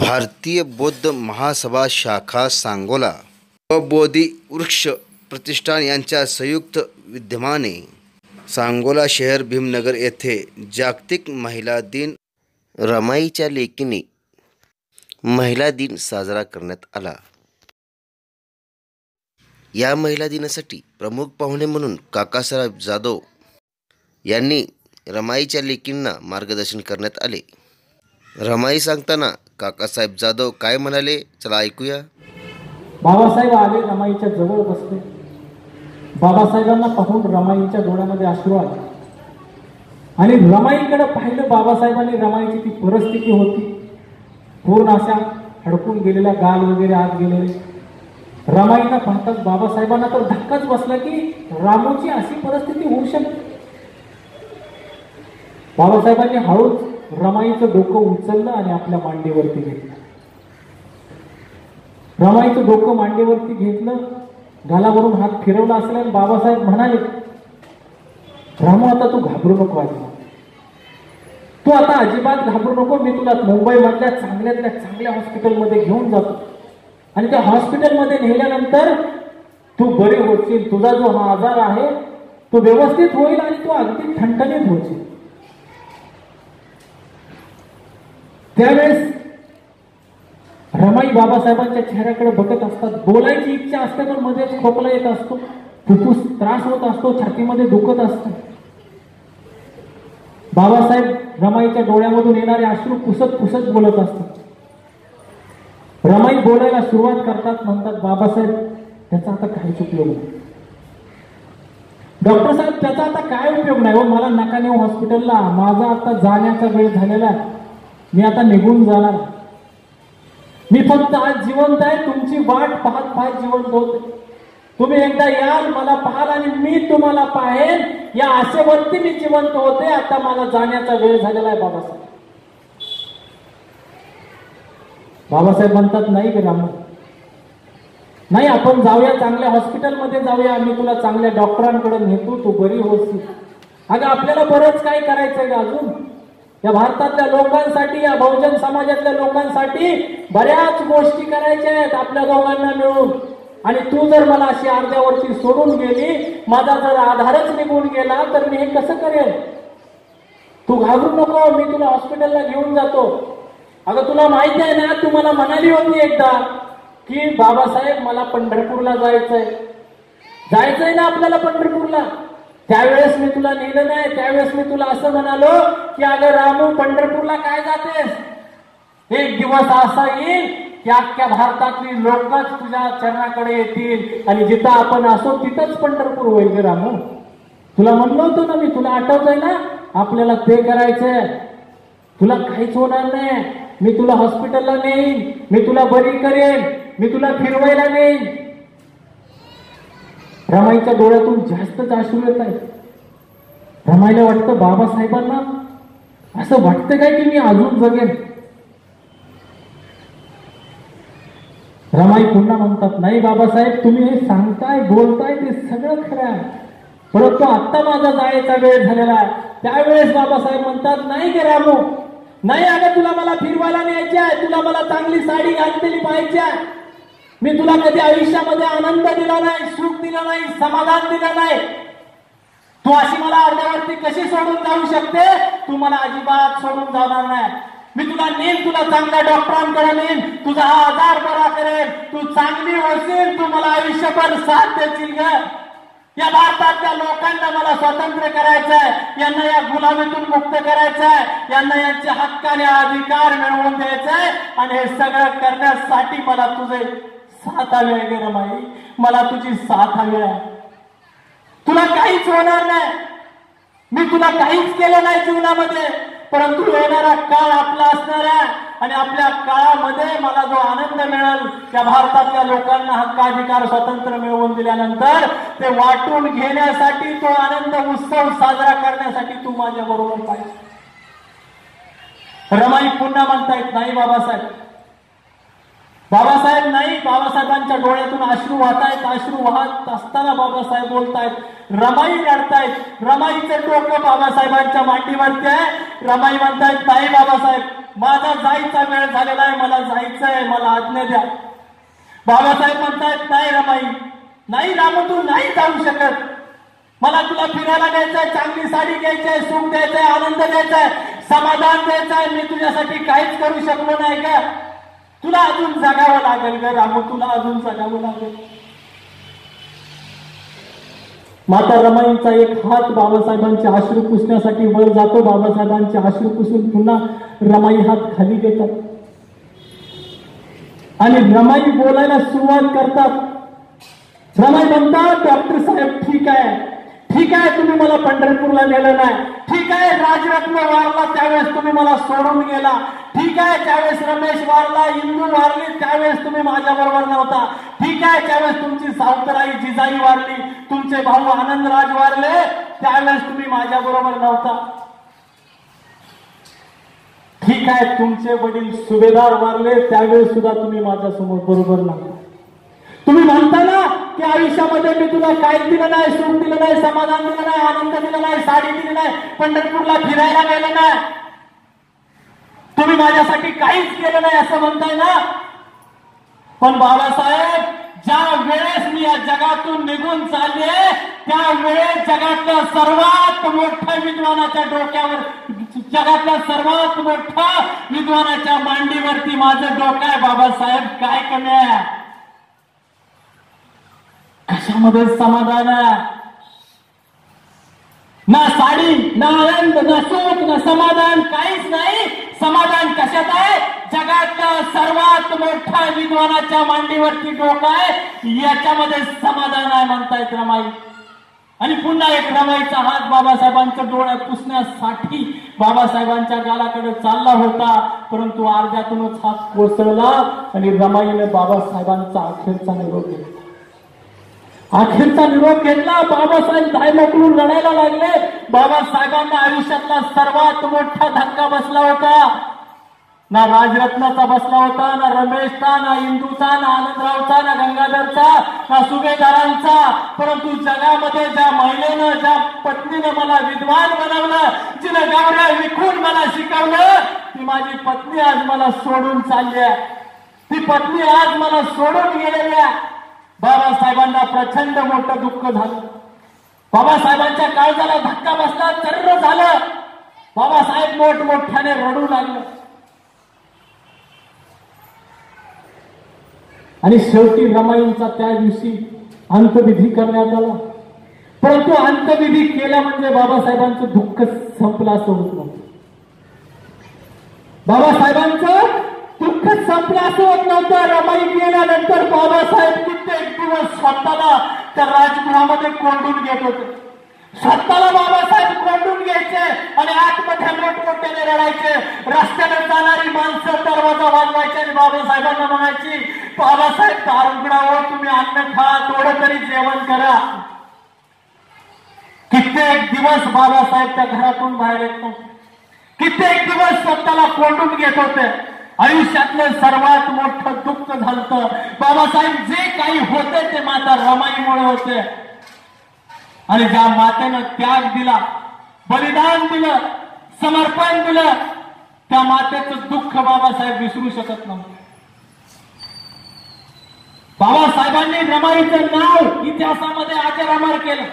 भारतीय बौद्ध महासभा शाखा सांगोला. व बोधी वृक्ष प्रतिष्ठान यांच्या संयुक्त विद्यमाने सांगोला शहर भीमनगर येथे जागतिक महिला दिन रमाईच्या लेकीने महिला दिन साजरा करण्यात आला. या महिला दिनासाठी प्रमुख पाहुणे म्हणून काकासाहेब जाधव यांनी रमाईच्या लेकींना मार्गदर्शन करण्यात आले. रमाई सांगताना काकासाहेब जाधव काय म्हणाले चला ऐकूया. बाबासाहेब आले रमाईच्या जवळ बसले. बाबासाहेबांना पाहून रमाईच्या डोळ्यामध्ये अश्रू आले. आणि रमाईकडे पाहिलं बाबासाहेबांनी रमाईची ती परिस्थिती होती. पूर्ण अशा हडकून गेलेल्या गाल वगैरे आत गेलेले. रमाईला पाहताच बाबासाहेबांना तर धक्काच बसला की रामूची अशी परिस्थिती होऊ शकते. बाबासाहेबांनी हळूच रमाईचं डोकं उचललं आणि आपल्या मांडीवरती घेतलं. रमाईचं डोकं मांडीवरती घेतलं गालावरून हात फिरवला असल्याने बाबासाहेब म्हणाले रामू आता तू घाबरू नको आज तू आता अजिबात घाबरू नको मी तुला मुंबईमधल्या चांगल्यातल्या चांगल्या हॉस्पिटलमध्ये घेऊन जातो. आणि त्या हॉस्पिटलमध्ये नेल्यानंतर तू बरे होशील. तुझा जो हा आजार आहे तो व्यवस्थित होईल आणि तू अगदी ठणठणीत होशील. त्यावेळेस रमाई बाबासाहेबांच्या चेहऱ्याकडे बघत असतात. बोलायची इच्छा असते पण मध्येच खोकला येत असतो. फुफ्फुस त्रास होत असतो छातीमध्ये दुखत असतं. बाबासाहेब रमाईच्या डोळ्यामधून येणारे अश्रू पुसत पुसत बोलत असतात. रमाई बोलायला सुरुवात करतात म्हणतात बाबासाहेब त्याचा आता काहीच उपयोग नाही. डॉक्टर साहेब त्याचा आता काय उपयोग नाही हो? मला नकाने हॉस्पिटलला. माझा आता जाण्याचा वेळ झालेला आहे. मी आता निघून जाणार. मी फक्त आज जिवंत आहे तुमची वाट पाहत पाहत जिवंत होते. तुम्ही एकदा याल मला पाहाल आणि मी तुम्हाला पाहेन. या आशेवरती मी जिवंत होते आता मला जाण्याचा वेळ झालेला आहे बाबासाहेब. बाबासाहेब म्हणतात नाही की राम. नाही आपण जाऊया चांगल्या हॉस्पिटलमध्ये जाऊया. आम्ही तुला चांगल्या डॉक्टरांकडे नेतो तू बरी होशील. अगं आपल्याला बरंच काय करायचंय का अजून. या भारतातल्या लोकांसाठी या बहुजन समाजातल्या लोकांसाठी बऱ्याच गोष्टी करायच्या आहेत आपल्या दोघांना मिळून. आणि तू जर मला अशी अर्ध्यावरती सोडून गेली माझा जर आधारच निघून गेला तर मी हे कसं करेन? तू घाबरू नको मी तुला हॉस्पिटलला घेऊन जातो. अगं तुला माहिती आहे ना तू मला म्हणाली होती एकदा की बाबासाहेब मला पंढरपूरला जायचंय. जायचंय ना आपल्याला पंढरपूरला? त्यावेळेस मी तुला नेलं नाही त्यावेळेस मी तुला असं म्हणालो की अगं रामू पंढरपूरला काय जातेस? एक दिवस असा येईल की अख्ख्या भारतातली लोकच तुझ्या चरणाकडे येतील आणि जिथं आपण असो तिथंच पंढरपूर होईल गे रामू. तुला म्हणलो होतो ना मी तुला आठवतोय ना? आपल्याला ते करायचंय. तुला काहीच होणार नाही. मी तुला हॉस्पिटलला नेईन. मी तुला बरी करेन. मी तुला फिरवायला नेईन. रमाईच्या डोळ्यातून जास्तच अश्रू येत आहेत. रमाईला वाटतं बाबासाहेबांना असं वाटतं काय की मी अजून जगेन? रमाई पुन्हा म्हणतात नाही बाबासाहेब तुम्ही हे सांगताय बोलताय ते सगळं खरं आहे. परंतु आता माझा जायचा वेळ झालेला आहे. त्यावेळेस बाबासाहेब म्हणतात नाही गे रामू? नाही अगं तुला मला फिरवायला न्यायची आहे. तुला मला चांगली साडी घातलेली पाहिजे मी तुला कधी आयुष्यामध्ये आनंद दिला नाही सुख दिला नाही समाधान दिलं नाही? तू अशी मला अर्ध्यावरती कशी सोडून जाऊ शकते? तू मला अजिबात सोडून जाणार नाही. मी तुला नेन तुला चांगल्या डॉक्टरांकडे नेन तुझा हा आजार बरा करेन. तू चांगली होशील तू मला आयुष्यभर साथ देशील ग. या भारतातल्या लोकांना मला स्वतंत्र करायचं आहे यांना या गुलामीतून मुक्त करायचं आहे यांना यांचे हक्काने अधिकार मिळवून द्यायचा आहे आणि हे सगळं करण्यासाठी मला तुझे साथ हवी आहे रमाई मला तुझी साथ हवी आहे. तुला काहीच होणार नाही. मी तुला काहीच केलं नाही जीवनामध्ये परंतु येणारा काळ आपला असणार आहे. आणि आपल्या काळामध्ये मला जो आनंद मिळेल त्या भारतातल्या लोकांना हक्काधिकार स्वातंत्र्य मिळवून दिल्यानंतर ते वाटून घेण्यासाठी तो आनंद उत्सव साजरा करण्यासाठी तू माझ्या बरोबर पाहिजे. रमाई पुन्हा म्हणतायत नाही बाबासाहेब बाबासाहेब नाही बाबासाहेबांच्या डोळ्यातून अश्रू वाहतायत अश्रू वाहत असताना बाबासाहेब बोलतायत रमाई रडतायत रमाईचं डोकं बाबासाहेबांच्या मांडीवरती आहे. रमाई म्हणतायत नाही बाबासाहेब माझा जायचा वेळ झालेला आहे मला जायचं आहे मला आज्ञा द्या. बाबासाहेब म्हणतायत नाही रमाई नाही रामू तू नाही जाऊ शकत. मला तुला फिरायला द्यायचंय चांगली साडी घ्यायची आहे सुख द्यायचंय आनंद द्यायचाय समाधान द्यायचंय मी तुझ्यासाठी काहीच करू शकलो नाही का? तुला अजून जगावं लागेल ग रामू तुला अजून जगावं लागेल. माता रमाईंचा एक हात बाबासाहेबांचे अश्रू पुसण्यासाठी वर जातो. बाबासाहेबांचे अश्रू पुसून पुन्हा रमाई हात खाली घेतात. आणि रमाई बोलायला सुरुवात करतात. रमाई म्हणतात डॉक्टर साहेब ठीक आहे. ठीक आहे तुम्ही मला पंढरपूरला नेलं नाही. ठीक आहे राजरत्न वारला त्यावेळेस तुम्ही मला सोडून गेला. ठीक आहे त्यावेळेस रमेश वारला इंदू वारली त्यावेळेस तुम्ही माझ्या बरोबर नव्हता. ठीक आहे त्यावेळेस तुमची सावतराई जिजाई वारली तुमचे भाऊ आनंदराज वारले त्यावेळेस तुम्ही माझ्या बरोबर नव्हता. ठीक आहे तुमचे वडील सुभेदार वारले त्यावेळेस सुद्धा तुम्ही माझ्यासमोर बरोबर नव्हता. तुम्ही म्हणता ना की आयुष्यामध्ये मी तुला काय दिलं नाही सुख दिलं नाही समाधान दिलं नाही आनंद दिला नाही साडी दिली नाही पंढरपूरला फिरायला गेलं नाही. तुम्ही माझ्यासाठी काहीच केलं नाही असं म्हणताय ना? पण बाबासाहेब ज्या वेळेस मी या जगातून निघून चालले त्या वेळेस जगातल्या सर्वात मोठ्या विद्वानाच्या डोक्यावर जगातल्या सर्वात मोठ्या विद्वानाच्या मांडीवरती माझं डोकं आहे. बाबासाहेब काय कमी आहे? मध्ये समाधान आहे. ना साडी ना आनंद ना सुख ना समाधान काहीच नाही. समाधान कशात आहे? जगातल्या सर्वात मोठ्या विद्वानाच्या मांडीवरती डोकं आहे. याच्यामध्ये समाधान आहे म्हणतायत रमाई. आणि पुन्हा एक रमाईचा हात बाबासाहेबांच्या डोळ्यात पुसण्यासाठी बाबासाहेबांच्या गालाकडे चालला होता. परंतु अर्ध्यातूनच हात कोसळला आणि रमाईने बाबासाहेबांचा अखेरचा निरोप घेतला. अखेरचा निरोप घेतला. बाबासाहेब धायमकडून लढायला लागले. बाबासाहेबांना आयुष्यातला सर्वात मोठा धक्का बसला होता. ना राजरत्नाचा बसला होता ना रमेशचा ना इंदूचा ना आनंदरावचा ना गंगाधरचा ना सुभेदारांचा. परंतु जगामध्ये ज्या महिलेनं ज्या पत्नीनं मला विद्वान बनवलं जिनं गावड्या विखून मला शिकवलं ती माझी पत्नी आज मला सोडून चालली आहे. ती पत्नी आज मला सोडून गेलेली आहे. बाबासाहेबांना प्रचंड मोठं दुःख झालं. बाबासाहेबांच्या काळजाला धक्का बसला चर्र झालं. बाबासाहेब मोठमोठ्याने रडू लागले. आणि शेवटी रमाईंचा त्या दिवशी अंतविधी करण्यात आला. परंतु अंतविधी केल्या म्हणजे बाबासाहेबांचं दुःख संपलं असं होत नव्हतं. बाबासाहेबांचं दुःख संपलं असं होत नव्हतं. रमाई गेल्यानंतर बाबासाहेब कित्येक दिवस स्वतःला त्या राजगृहामध्ये कोंडून घेत होते. स्वतःला बाबासाहेब कोंडून घ्यायचे आणि आतमध्ये मोठमोठ्याने रडायचे. रस्त्याने जाणारी माणसं दरवाजा वाजवायचे आणि बाबासाहेबांना म्हणायची बाबासाहेब दारुगडावर तुम्ही अन्न खा थोडं तरी जेवण करा. कित्येक दिवस बाबासाहेब त्या घरातून बाहेर येत नव्हते. कित्येक दिवस स्वतःला कोंडून घेत होते. आयुष्यातलं सर्वात मोठं दुःख झालत. बाबासाहेब जे काही होते ते माता रमाईमुळे होते. आणि ज्या मातेनं त्याग दिला बलिदान दिलं समर्पण दिलं त्या मातेचं दुःख बाबासाहेब विसरू शकत नव्हते. बाबासाहेबांनी रमाईचं नाव इतिहासामध्ये अजरामर केलं.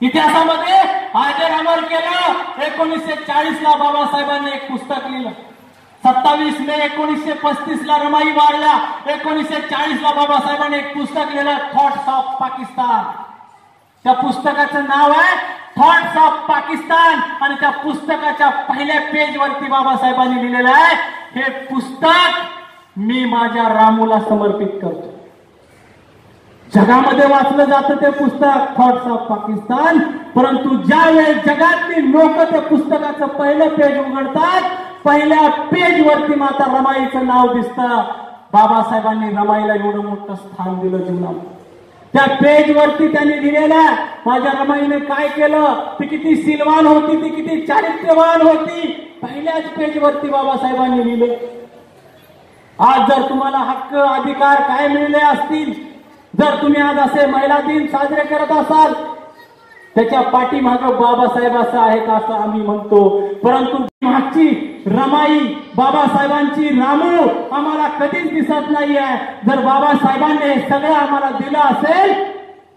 इतिहासामध्ये आजर अमर केलं. एकोणीसशे चाळीस ला बाबासाहेबांनी एक पुस्तक लिहिलं. सत्तावीस मे एकोणीसशे पस्तीस ला रमाई वाढल्या. एकोणीसशे चाळीस ला बाबासाहेबांनी एक पुस्तक लिहिलं थॉट्स ऑफ पाकिस्तान त्या पुस्तकाचं नाव आहे थॉट्स ऑफ पाकिस्तान आणि त्या पुस्तकाच्या पहिल्या पेज वरती बाबासाहेबांनी लिहिलेलं आहे हे पुस्तक मी माझ्या रामूला समर्पित करतो. जगामध्ये वाचलं जातं ते पुस्तक थॉट्स ऑफ पाकिस्तान परंतु ज्यावेळेस जगातली लोक त्या पुस्तकाचं पहिलं पेज उघडतात पहिल्या पेज वरती माता रमाईचं नाव दिसतं. बाबासाहेबांनी रमाईला एवढं मोठं स्थान दिलं जीवनात. त्या पेज वरती त्यांनी लिहिलेल्या माझ्या रमाईने काय केलं? ती किती सिलवान होती ती किती चारित्र्यवान होती. पहिल्याच पेज वरती बाबासाहेबांनी लिहिले. आज जर तुम्हाला हक्क अधिकार काय मिळले असतील जर तुम्ही आज असे महिला दिन साजरे करत असाल त्याच्या पाठीमाग बाबासाहेब असं आहे का असं आम्ही म्हणतो. परंतु मागची रमाई बाबासाहेबांची रामू आम्हाला कधीच दिसत नाही आहे जर बाबासाहेबांनी हे सगळं आम्हाला दिलं असेल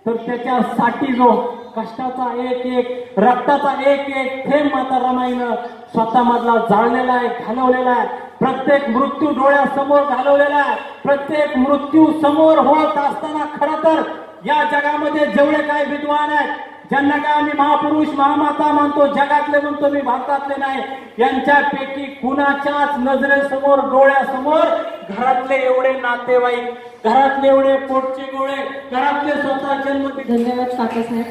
तर त्याच्यासाठी जो कष्टाचा एक एक रक्ताचा एक एक थेंब माता रमाईनं स्वतःमधला जाळलेला आहे घालवलेला आहे. प्रत्येक मृत्यू डोळ्यासमोर घालवलेला आहे. प्रत्येक मृत्यू समोर होत असताना खर तर या जगामध्ये जेवढे काही विद्वान आहेत ज्यांना काय आम्ही महापुरुष महामाता मानतो जगातले म्हणतो मी भारतातले नाही. यांच्यापैकी कुणाच्याच नजरेसमोर डोळ्यासमोर घरातले एवढे नातेवाईक घरातले एवढे पोटचे गोळे घरातले स्वतः जन्म धन्यवाद काकासाहेब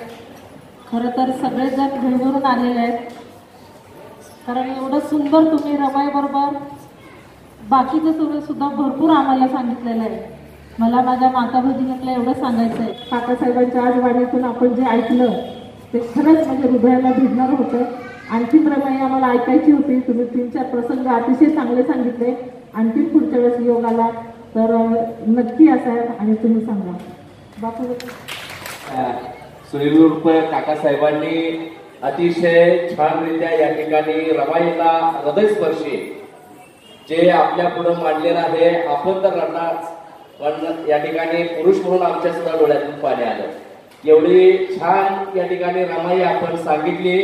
खरं तर सगळेजण घरभरून आलेले आहेत. कारण एवढं सुंदर तुम्ही रमाई बरोबर बाकीचं तुम्ही सुद्धा भरपूर आम्हाला सांगितलेलं आहे. मला माझ्या माता भगिनीला एवढं सांगायचं आहे काकासाहेबांच्या आज वाणीतून आपण जे ऐकलं ते खरंच म्हणजे हृदयाला भिडणार होतं. आणखी रमाई आम्हाला ऐकायची होती. तुम्ही तीन चार प्रसंग अतिशय चांगले सांगितले. आणखी पुढच्या वेळेस योग आला तर नक्की असाल आणि तुम्ही सांगा. बापू सुनील काकासाहेबांनी अतिशय छानरित्या या ठिकाणी रमाईला हृदयस्पर्शी जे आपल्या पुढं मांडलेलं आहे. आपण तर रडणार पण या ठिकाणी पुरुष म्हणून आमच्या सुद्धा डोळ्यातून पाणी आलं. एवढी छान या ठिकाणी रमाई आपण सांगितली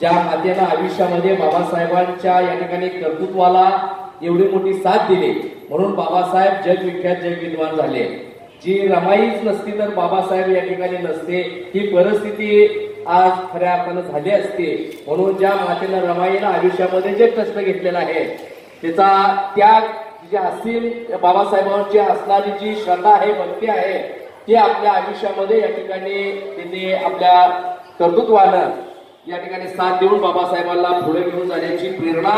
ज्या मातेनं आयुष्यामध्ये बाबासाहेबांच्या या ठिकाणी कर्तृत्वाला एवढी मोठी साथ दिली. म्हणून बाबासाहेब जगविख्यात जगविद्वान झाले. जी रमाईच नसती तर बाबासाहेब या ठिकाणी नसते. ही परिस्थिती आज खऱ्या आपण झाली असते. म्हणून ज्या मातेनं रमाईनं आयुष्यामध्ये जे कष्ट घेतलेलं आहे त्याचा त्याग जे असतील बाबासाहेबांची असणारी जी श्रद्धा आहे भक्ती आहे ती आपल्या आयुष्यामध्ये या ठिकाणी त्यांनी आपल्या कर्तृत्वानं या ठिकाणी साथ देऊन बाबासाहेबांना पुढे घेऊन जाण्याची प्रेरणा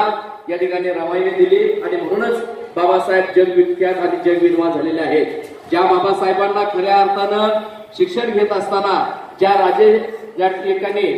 या ठिकाणी रमाईने दिली. आणि म्हणूनच बाबासाहेब जगविख्यात आणि जगविद्वान झालेले आहेत. ज्या बाबासाहेबांना खऱ्या अर्थानं शिक्षण घेत असताना ज्या राजे या ठिकाणी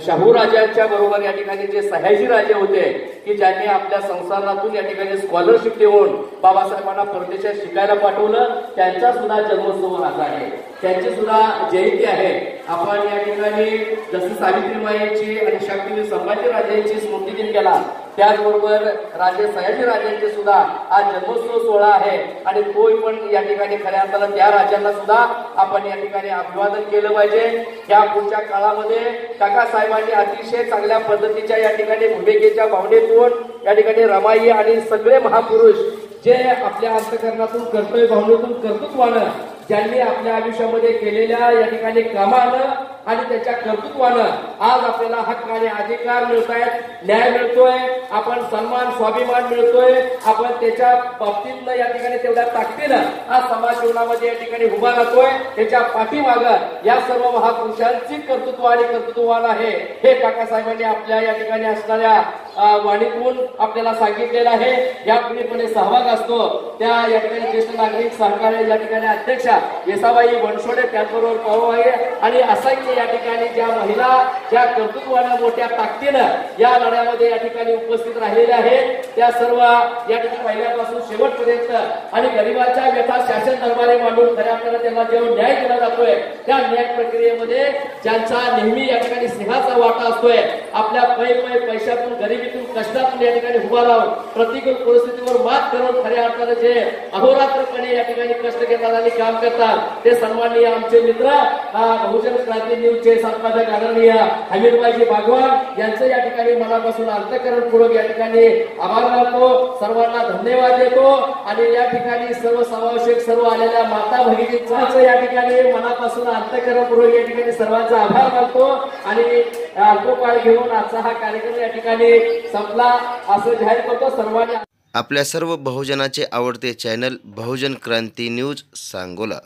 शाहू राजांच्या बरोबर या ठिकाणी जे सह्याजी राजे होते की ज्यांनी आपल्या संसारातून या ठिकाणी स्कॉलरशिप देऊन बाबासाहेबांना परदेशात शिकायला पाठवलं त्यांचा सुद्धा जन्मोत्सव आज आहे. त्यांची सुद्धा जयंती आहे. आपण या ठिकाणी जसं सावित्रीबाईंची आणि शक्तीवीर संभाजीराजांची स्मृती दिन केला त्याचबरोबर राजे सयाजी राजांचे सुद्धा आज जन्मोत्सव सोहळा आहे. आणि तोही पण या ठिकाणी खऱ्या अर्थाला त्या राजांना सुद्धा आपण या ठिकाणी अभिवादन केलं पाहिजे. या पुढच्या काळामध्ये काका साहेबांनी अतिशय चांगल्या पद्धतीच्या या ठिकाणी भूमिकेच्या भावनेतून या ठिकाणी रमाई आणि सगळे महापुरुष जे आपल्या अंतकरणातून कर्तव्य भावनेतून कर्तृत्वानं ज्यांनी आपल्या आयुष्यामध्ये केलेल्या या ठिकाणी कामानं आणि त्याच्या कर्तृत्वानं आज आपल्याला हक्क आणि अधिकार मिळत आहेत न्याय मिळतोय आपण सन्मान स्वाभिमान मिळतोय आपण त्याच्या बाबतीत या ठिकाणी तेवढ्या ताकदीनं आज समाज जीवनामध्ये या ठिकाणी उभा राहतोय त्याच्या पाठीमाग या सर्व महापुरुषांची कर्तृत्व आणि कर्तृत्ववान आहे. हे काकासाहेबांनी आपल्या या ठिकाणी असणाऱ्या वाणीतून आपल्याला सांगितलेलं आहे. यापूर्वीपणे सहभाग असतो त्या या ठिकाणी ज्येष्ठ नागरिक सहकार्य या ठिकाणी अध्यक्षा येसाबाई बनसोडे त्याचबरोबर पाहू आहे आणि असंख्य या ठिकाणी ज्या महिला ज्या कर्तृत्वानं मोठ्या ताकदीनं या लढ्यामध्ये या ठिकाणी उपस्थित राहिलेल्या आहेत त्या सर्व या ठिकाणी पहिल्यापासून शेवटपर्यंत आणि गरिबाच्या व्यथा शासन दरबारे मांडून खऱ्या आपल्याला त्यांना जेव्हा न्याय केला जातोय त्या न्याय प्रक्रियेमध्ये ज्यांचा नेहमी या ठिकाणी सिंहाचा वाटा असतोय आपल्या पै पै पैशातून गरिबीतून कष्टातून या ठिकाणी उभा राहून प्रतिकूल परिस्थितीवर मात करून खऱ्या अर्थाने जे अहोरात्रपणे या ठिकाणी कष्ट घेतात आणि काम करतात ते सन्माननीय आमचे मित्र बहुजन क्रांती न्यूजचे संपादक आदरणीय हमीरबाईजी भागवान यांचं या ठिकाणी मनापासून अंतकरणपूर्वक या ठिकाणी आभार मानतो. सर्वांना धन्यवाद देतो. आणि या ठिकाणी सर्व समावेशक सर्व आलेल्या माता भगिनींचं या ठिकाणी मनापासून अंतकरणपूर्वक या ठिकाणी सर्वांचा आभार मानतो. आणि अल्पकाळ घेऊन आजचा हा कार्यक्रम या ठिकाणी संपला. असं जाहीर करतो सर्वांनी. आपल्या सर्व बहुजनाचे आवडते चॅनल बहुजन क्रांती न्यूज सांगोला.